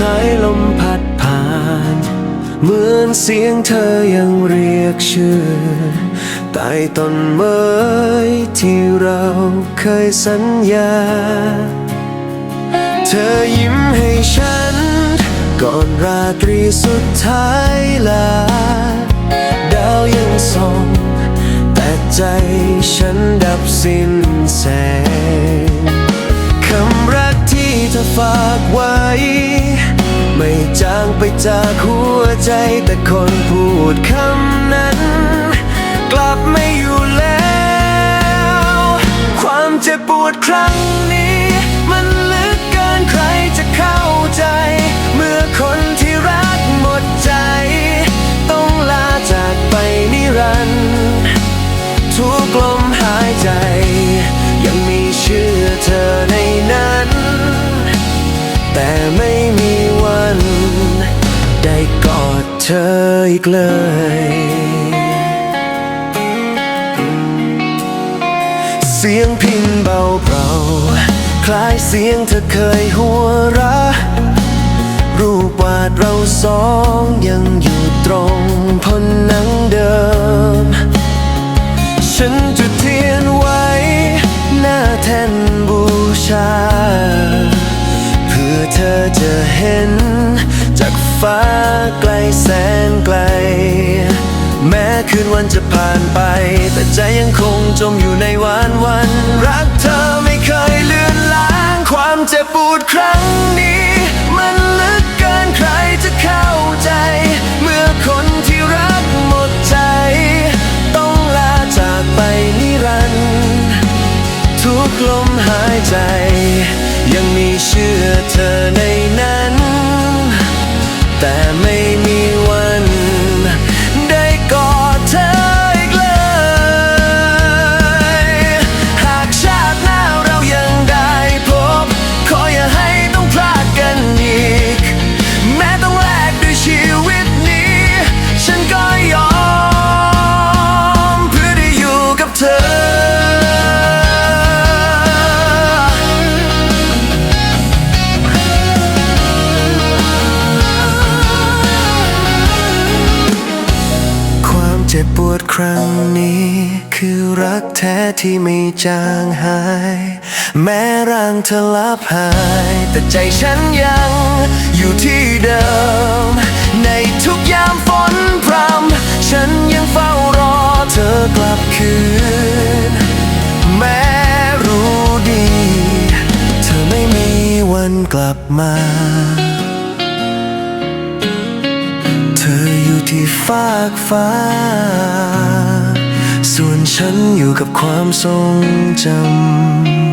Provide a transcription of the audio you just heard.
สายลมพัดผ่าน เหมือนเสียงเธอยังเรียกชื่อใต้ต้นเม้ที่เราเคยสัญญา เธอยิ้มให้ฉัน ก่อนราตรีสุดท้ายลา ดาวยังส่อง แต่ใจฉันดับสิ้นแสง คำรักที่เธอฝากไว้ จางไปจากหัวใจแต่คนพูดคำนั้น กลับไม่อยู่แล้ว ความเจ็บปวดครั้ง ออีกเลย เสียงพินเบาเบาๆคล้ายเสียงเธอเคยหัวเราะรูปวาดเราสองยังอยู่ตรงพนหนังเดิม ฉันจุดเทียนไว้ หน้าแท่นบูชา เพื่อเธอจะเห็น ฟ้าไกลแสนไกล แม้คืนวันจะผ่านไป แต่ใจยังคงจมอยู่ในวันวัน รักเธอไม่เคยเลือนลาง ความเจ็บปวดครั้งนี้ มันลึกเกินใครจะเข้าใจ เมื่อคนที่รักหมดใจ ต้องลาจากไปนิรันดร์ทุกลมหายใจ ยังมีเชื่อเธอใน เจ็บปวดครั้งนี้ คือรักแท้ที่ไม่จางหาย แม้ร่างเธอลับหาย แต่ใจฉันยังอยู่ที่เดิม ในทุกยามฝนพรำฉันยังเฝ้ารอเธอกลับคืน แม้รู้ดี เธอไม่มีวันกลับมา ที่ฟากฟ้า ส่วนฉันอยู่กับความทรงจำ